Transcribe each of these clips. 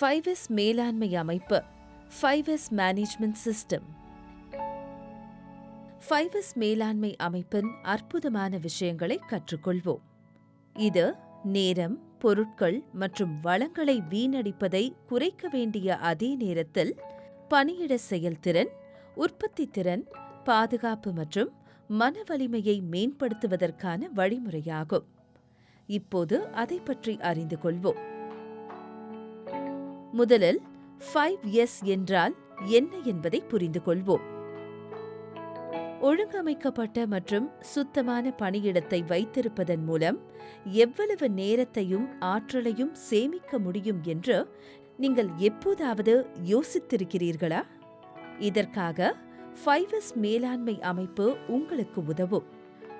ஃபைவஸ் மேலாண்மை அமைப்பு ஃபைவஸ் management system. ஃபைவஸ் மேலாண்மை அமைப்பின் அற்புதமான விஷயங்களை கற்றுக்கொள்வோம். இது நேரம் பொருட்கள் மற்றும் வளங்களை வீணடிப்பதை குறைக்க வேண்டிய அதே நேரத்தில் பணியிட செயல்திறன் உற்பத்தி திறன் பாதுகாப்பு மற்றும் மன வலிமையை மேம்படுத்துவதற்கான வழிமுறையாகும். இப்போது அதை பற்றி அறிந்து கொள்வோம். முதலில் ஃபைவ் எஸ் என்றால் என்ன என்பதை புரிந்து கொள்வோம் ஒழுங்கமைக்கப்பட்ட மற்றும் சுத்தமான பணியிடத்தை வைத்திருப்பதன் மூலம் எவ்வளவு நேரத்தையும் ஆற்றலையும் சேமிக்க முடியும் என்று நீங்கள் எப்போதாவது யோசித்திருக்கிறீர்களா? இதற்காக ஃபைவ் எஸ் மேலாண்மை அமைப்பு உங்களுக்கு உதவும்.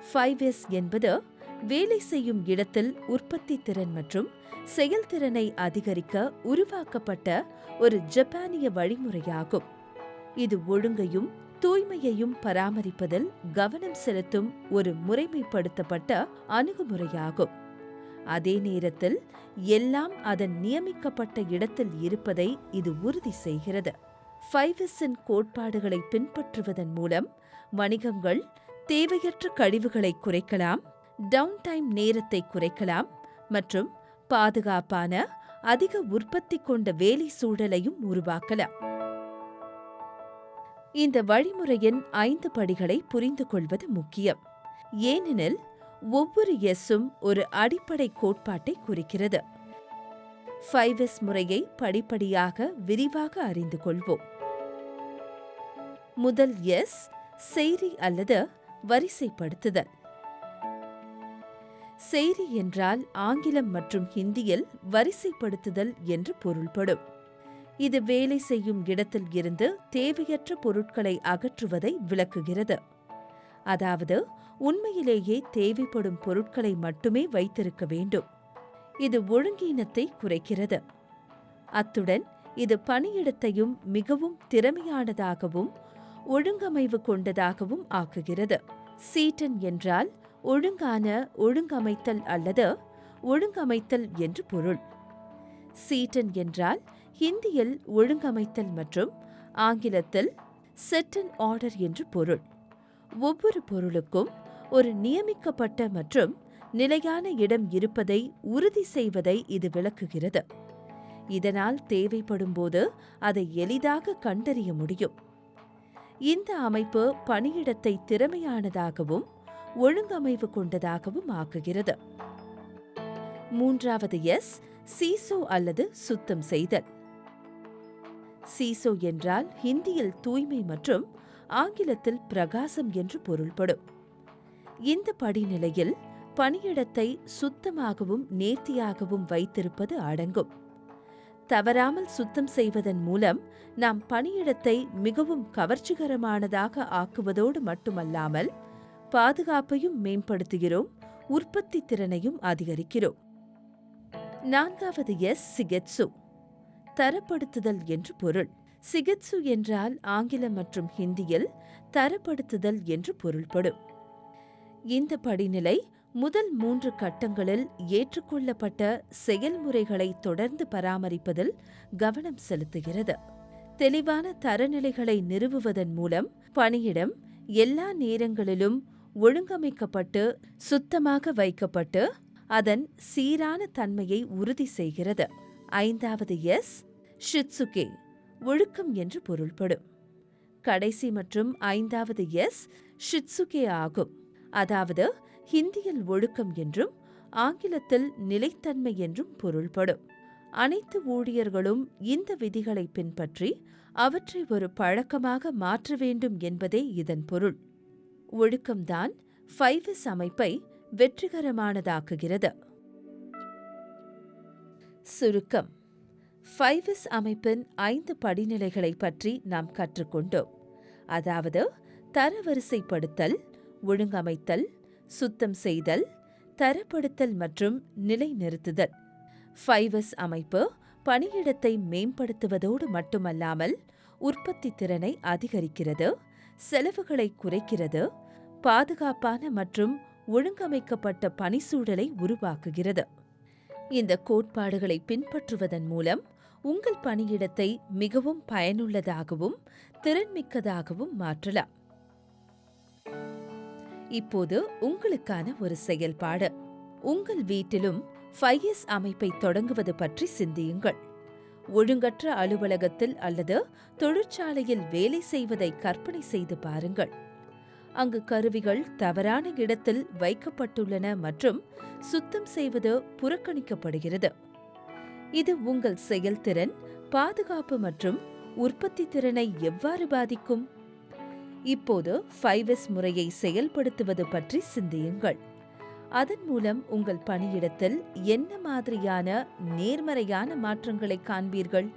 ஃபைவ் எஸ் என்பது வேலை செய்யும் இடத்தில் உற்பத்தி திறன் மற்றும் செயல்திறனை அதிகரிக்க உருவாக்கப்பட்ட ஒரு ஜப்பானிய வழிமுறையாகும். இது ஒழுங்கையும் தூய்மையையும் பராமரிப்பதில் கவனம் செலுத்தும் ஒரு முறைமைப்படுத்தப்பட்ட அணுகுமுறையாகும். அதே நேரத்தில் எல்லாம் அதன் நியமிக்கப்பட்ட இடத்தில் இருப்பதை இது உறுதி செய்கிறது. ஃபைவஸின் கோட்பாடுகளை பின்பற்றுவதன் மூலம் வணிகங்கள் தேவையற்ற கழிவுகளை குறைக்கலாம் டவுன் டைம் நேரத்தை குறைக்கலாம் மற்றும் பாதுகாப்பான அதிக உற்பத்தி கொண்ட வேலை சூழலையும் உருவாக்கலாம். இந்த வழிமுறையின் ஐந்து படிகளை புரிந்து கொள்வது முக்கியம். ஏனெனில் ஒவ்வொரு எஸ்ஸும் ஒரு அடிப்படை கோட்பாட்டை குறிக்கிறது. ஃபைவ் எஸ் முறையை படிப்படியாக விரிவாக அறிந்து கொள்வோம். முதல் எஸ் செய்தி அல்லது வரிசைப்படுத்துதல். செய்தி என்றால் ஆங்கிலம் மற்றும் ஹிந்தியில் வரிசைப்படுத்துதல் என்று பொருள்படும். இது வேலை செய்யும் இடத்தில் இருந்து தேவையற்ற பொருட்களை அகற்றுவதை விளக்குகிறது. அதாவது உண்மையிலேயே தேவைப்படும் பொருட்களை மட்டுமே வைத்திருக்க வேண்டும். இது ஒழுங்கீனத்தை குறைக்கிறது. அத்துடன் இது பணியிடத்தையும் மிகவும் திறமையானதாகவும் ஒழுங்கமைவு கொண்டதாகவும் ஆக்குகிறது. சீட்டன் என்றால் ஒழுங்கான ஒழுங்கமைத்தல் அல்லது ஒழுங்கமைத்தல் என்று பொருள். சீட்டன் என்றால் ஹிந்தியில் ஒழுங்கமைத்தல் மற்றும் ஆங்கிலத்தில் செட் அண்ட் ஆர்டர் என்று பொருள். ஒவ்வொரு பொருளுக்கும் ஒரு நியமிக்கப்பட்ட மற்றும் நிலையான இடம் இருப்பதை உறுதி செய்வதை இது விளக்குகிறது. இதனால் தேவைப்படும்போது அதை எளிதாக கண்டறிய முடியும். இந்த அமைப்பு பணியிடத்தை திறமையானதாகவும் ஒழுங்கமைவு கொண்டதாகவும் ஆக்குகிறது. மூன்றாவது எஸ் சீசோ அல்லது சுத்தம் செய்தல். சீசோ என்றால் ஹிந்தியில் தூய்மை மற்றும் ஆங்கிலத்தில் பிரகாசம் என்று பொருள்படும். இந்த படிநிலையில் பணியிடத்தை சுத்தமாகவும் நேர்த்தியாகவும் வைத்திருப்பது அடங்கும். தவறாமல் சுத்தம் செய்வதன் மூலம் நாம் பணியிடத்தை மிகவும் கவர்ச்சிகரமானதாக ஆக்குவதோடு மட்டுமல்லாமல் பாதுகாப்பையும் மேம்படுத்துகிறோம் உற்பத்தி திறனையும் அதிகரிக்கிறோம். நான்காவது எஸ் சிகெட்சு. தரப்படுத்துதல் என்று பொருள். சிகிட்சு என்றால் ஆங்கிலம் மற்றும் ஹிந்தியில் தரப்படுத்துதல் என்று பொருள்படும். இந்த படிநிலை முதல் மூன்று கட்டங்களில் ஏற்றுக்கொள்ளப்பட்ட செயல்முறைகளை தொடர்ந்து பராமரிப்பதில் கவனம் செலுத்துகிறது. தெளிவான தரநிலைகளை நிறுவுவதன் மூலம் பணியிடம் எல்லா நேரங்களிலும் ஒழுங்கமைக்கப்பட்டு சுத்தமாக வைக்கப்பட்டு அதன் சீரான தன்மையை உறுதி செய்கிறது. ஐந்தாவது எஸ் ஷிட்சுகே ஒழுக்கம் என்று பொருள்படும். கடைசி மற்றும் ஐந்தாவது எஸ் ஷிட்சுகே ஆகும். அதாவது ஹிந்தியில் ஒழுக்கம் என்றும் ஆங்கிலத்தில் நிலைத்தன்மை என்றும் பொருள்படும். அனைத்து ஊழியர்களும் இந்த விதிகளை பின்பற்றி அவற்றை ஒரு பழக்கமாக மாற்ற வேண்டும் என்பதே இதன் பொருள். ஒழுக்கம்தான் ஃபைவஸ் அமைப்பை வெற்றிகரமானதாக்குகிறது. சுருக்கம். ஃபைவஸ் அமைப்பின் ஐந்து படிநிலைகளை பற்றி நாம் கற்றுக்கொண்டோம். அதாவது தரவரிசைப்படுத்தல் ஒழுங்கமைத்தல் சுத்தம் செய்தல் தரப்படுத்தல் மற்றும் நிலைநிறுத்துதல். ஃபைவஸ் அமைப்பு பணியிடத்தை மேம்படுத்துவதோடு மட்டுமல்லாமல் உற்பத்தி திறனை அதிகரிக்கிறது செலவுகளை குறைக்கிறது பாதுகாப்பான மற்றும் ஒழுங்கமைக்கப்பட்ட பணிச்சூழலை உருவாக்குகிறது. இந்த கோட்பாடுகளை பின்பற்றுவதன் மூலம் உங்கள் பணியிடத்தை மிகவும் பயனுள்ளதாகவும் திறன்மிக்கதாகவும் மாற்றலாம். இப்போது உங்களுக்கான ஒரு செயல்பாடு. உங்கள் வீட்டிலும் ஃபைஎஸ் அமைப்பை தொடங்குவது பற்றி சிந்தியுங்கள். ஒழுங்கற்ற அலுவலகத்தில் அல்லது தொழிற்சாலையில் வேலை செய்வதை கற்பனை செய்து பாருங்கள். அங்கு கருவிகள் தவறான இடத்தில் வைக்கப்பட்டுள்ளன மற்றும் சுத்தம் செய்வது புறக்கணிக்கப்படுகிறது. இது உங்கள் செயல்திறன் பாதுகாப்பு மற்றும் உற்பத்தி திறனை எவ்வாறு பாதிக்கும்? இப்போது ஃபைவ் முறையை செயல்படுத்துவது பற்றி சிந்தியுங்கள். அதன் மூலம் உங்கள் பணியிடத்தில் என்ன மாதிரியான நேர்மறையான மாற்றங்களை காண்பீர்கள்?